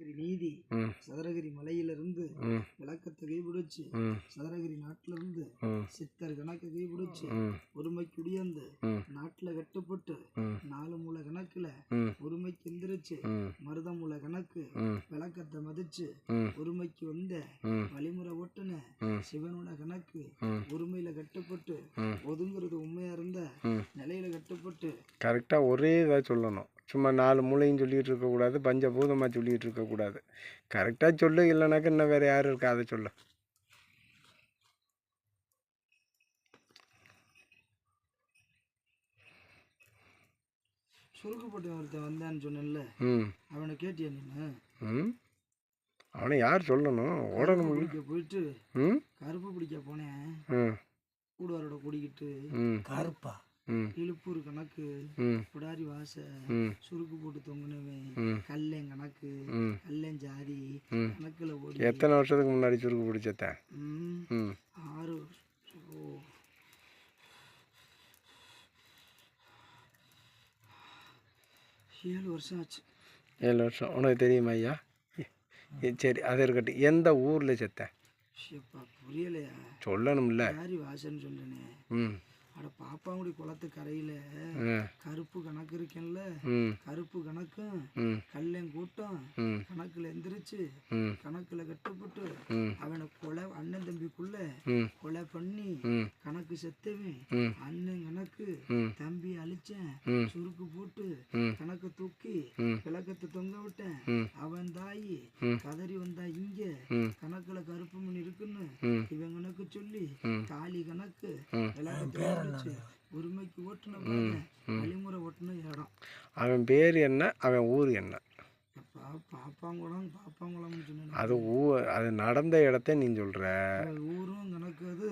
நீதி சதுரகிரி மலையிலிருந்து விளக்கத்தை கைபிடிச்சு சதுரகிரி நாட்டுல இருந்து ம். சித்தர் கணக்கு கைபிடிச்சு ஒருமைக்கு உடியந்து ம். நாட்டுல கட்டுப்பட்டு நாலு மூல கணக்குல ஒருமைக்கு எந்திரிச்சு மருத மூல கணக்கு விளக்கத்தை மதிச்சு ஒருமைக்கு வந்த வழிமுறை ஓட்டுன ம். சிவனோட கணக்கு ஒருமையில கட்டுப்பட்டு ஒதுங்குறது உண்மையா இருந்த நிலையில கட்டுப்பட்டு கரெக்டாக ஒரே இதாக சொல்லணும். சும்மா நாலு மூளையும் சொல்லிகிட்டு இருக்கக்கூடாது பஞ்சபூதமாக சொல்லிகிட்டு இருக்கக்கூடாது கரெக்டாக சொல்லு இல்லைனாக்கா இன்னும் வேறு யார் இருக்கா? அதை சொல்லு. சுருக்கப்பட்டு ஒருத்தன் வந்தான்னு சொன்னேன்ல ம். அவனை கேட்டியா நீனு? ம். அவனை யார் சொல்லணும்? ஓடணும்? பிடிக்க போயிட்டு ம். கருப்பு பிடிக்க போனேன். ம். கூடுவாரோட குடிக்கிட்டு ம். கருப்பா? இழுப்பூர் கணக்கு புடாரி வாச சுருக்கு போட்டு தொங்குனவன் கல்லேன் கணக்கு கல்லேன் ஜாதி கணக்குல ஓடி. எத்தனை வருஷத்துக்கு முன்னாடி சுருக்கு ம். ஆறு வருஷம். ஓ. ஏழு வருஷம் ஆச்சு. ஏழு வருஷம். உனக்கு தெரியுமா ஐயா? சரி அது இருக்கட்டும். எந்த ஊரில் செத்தேன் புரியலையா? சொல்லணும்ல. வாசன்னு சொன்னேனே ம். அட பாப்பாங்குடி குளத்து கரையில கருப்பு கணக்கு இருக்கேன்ல. கருப்பு கணக்கும் ம். கல்லேன் கூட்டம் கணக்குல எந்திரிச்சு கணக்குல கட்டுப்பட்டு அவனை கொலை அண்ணன் தம்பிக்குள்ள கொலை பண்ணி கணக்கு செத்தவன் அண்ணன் கணக்கு தம்பி அழிச்சேன் சுருக்கு போட்டு கணக்கு தூக்கி விளக்கத்தை தொங்க விட்டேன். அவன் தாயி. கதறி வந்தா இங்க கணக்குல கருப்பு மணி இருக்குன்னு கணக்கு சொல்லி. தாலி கணக்கு ம். விளக்கத்தை வச்சு ஒருமைக்கு ஓட்டுன வழிமுறை ஓட்டுன இடம். அவன் பேர் என்ன? அவன் ஊர் என்ன? அப்பா பாப்பாங்குளம் பாப்பாங்குளம்னு சொன்னேன். அது ஊ அது நடந்த இடத்த நீ சொல்கிற அவன் ஊரும் கணக்கு அது.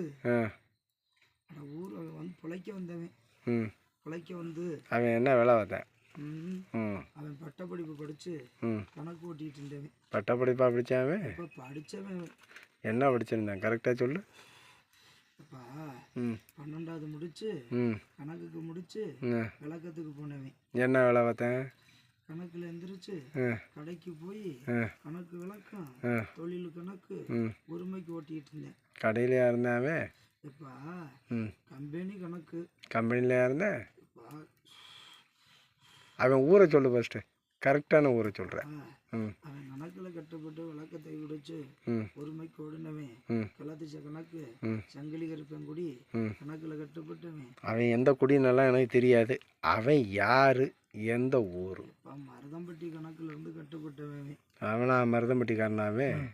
ஊர் அவன் வந்து பிழைக்க வந்தவன். ம். பிழைக்க வந்து அவன் என்ன வேலை ம். அவன் பட்டப்படிப்பு படிச்சு ம். கணக்கு ஓட்டிட்டு இருந்தவன். பட்டப்படிப்பா இப்போ படிச்சவன். என்ன படிச்சிருந்தான்? கரெக்டாக சொல்லு. பன்னெண்டாவது முடிச்சு கணக்குக்கு முடிச்சு. விளக்கத்துக்கு போனவன் என்ன வேலை பார்த்தேன்? கணக்குல எந்திரிச்சு கடைக்கு போய் கணக்கு விளக்கம் தொழில் கணக்கு ஒருமைக்கு ஓட்டிட்டு இருந்தேன். கடையிலையா இருந்தாவே? இப்பா கம்பெனி கணக்கு. கம்பெனிலையா இருந்தேன் அவன் ஊரை சொல்லு ஃபஸ்ட்டு கரெக்டான ஊரை சொல்கிறேன் அவன் கணக்குல கட்டப்பட்டு விளக்கத்தை விடிச்சு. ஒருமைக்கு ஓடினவன் ம். கிளத்திச்ச கணக்கு. சங்கிலி கருப்பங்குடி. கணக்குல கட்டுப்பட்டவன். அவன் எந்த குடின்னெல்லாம் எனக்கு தெரியாது. அவன் யார்? எந்த ஊர்? மருதம்பட்டி கணக்குல இருந்து கட்டுப்பட்டவன். அவனா மருதம்பட்டிக்காரனாவே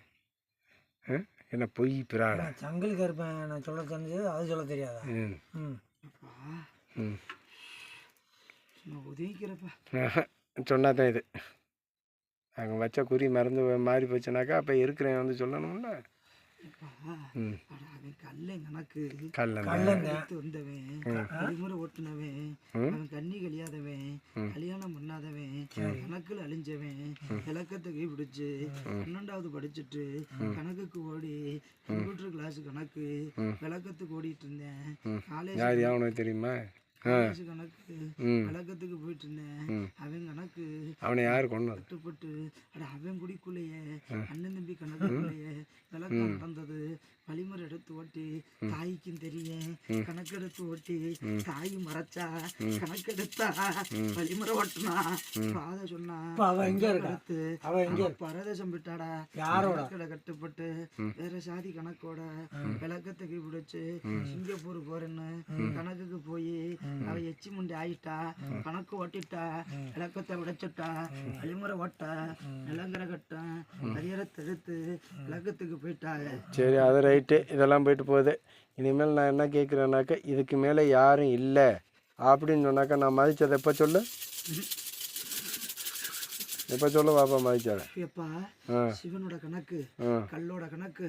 ஆ? என்ன பொய் பிராடா? சங்கிலி கருப்பேன் நான் சொல்ல தெரிஞ்சது அது சொல்ல தெரியாதா? ம். உதவிக்கிறப்பா சொன்னா தான் இது. அங்கே வச்ச குறி மறந்து மாறி போச்சுனாக்கா அப்போ இருக்கிறேன் வந்து சொல்லணும்ல? கண்ணி கழியாதவன். கல்யாணம் பண்ணாதவன். கணக்குல அழிஞ்சவன். விளக்கத்தை கை பிடிச்சு பன்னெண்டாவது படிச்சுட்டு கணக்குக்கு ஓடி கம்ப்யூட்டர் கிளாஸ் கணக்கு விளக்கத்துக்கு ஓடிட்டு இருந்தேன். காலேஜ் தெரியுமா? கணக்கு ம். விளக்கத்துக்கு போயிட்டு இருந்தேன். அவன் கணக்கு அவனை யார் கொண்டது கட்டுப்பட்டு அட அவன் குடிக்குள்ளேயே அண்ணன் தம்பி கணக்குள்ளேயே விளக்கம் நடந்தது வழிமுறை எடுத்து ஓட்டி தாய்க்கும் தெரியும். கணக்கெடுத்து ஓட்டி தாய் மறைச்சா கணக்கெடுத்தா வழிமுறை ஓட்டுனா பாதை சொன்னா இப்ப அவ எங்க இருக்கா? எடுத்து அவ எங்க அவ பரதேசம் விட்டாடா யாரோட? கட்டுப்பட்டு வேற சாதி கணக்கோட விளக்கத்தை பிடிச்சு சிங்கப்பூர் போறேன்னு கணக்குக்கு போய் அவ எச்சி முண்டி ஆயிட்டா கணக்கு ஓட்டிட்டா விளக்கத்தை உடைச்சிட்டா வழிமுறை ஓட்ட நிலங்கரை கட்ட அரியரத்தை எடுத்து விளக்கத்துக்கு போயிட்டா சரி அது ரைட்டு இதெல்லாம் போயிட்டு போகுது. இனிமேல் நான் என்ன கேட்குறேன்னாக்கா இதுக்கு மேலே யாரும் இல்லை. அப்படின்னு சொன்னாக்கா நான் மதித்ததை எப்போ சொல்லு? எப்போ சொல்ல பாப்பா மதிச்சதை எப்பா சிவனோட கணக்கு கல்லோட கணக்கு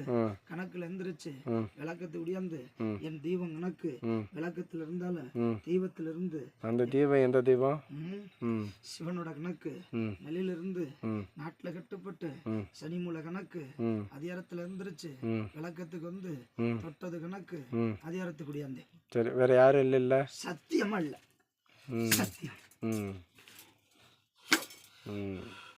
கணக்குல எந்திரிச்சு. விளக்கத்தை உடையாந்து. என் தீபம் கணக்கு விளக்கத்துல இருந்தாலும் ம் தெய்வத்துல இருந்து அந்த தீபம் எந்த தீபம் சிவனோட கணக்கு ம் நிலையில இருந்து நாட்டுல கட்டுப்பட்டு. சனி மூல கணக்கு அதிகாரத்துல இருந்துருச்சு ம் விளக்கத்துக்கு வந்து தொட்டது கணக்கு ம் அதிகாரத்துக்கு உடையாந்தேன். சரி வேறு யாரும் இல்லைல்ல? சத்தியமா இல்ல சத்தியம். ம் ம்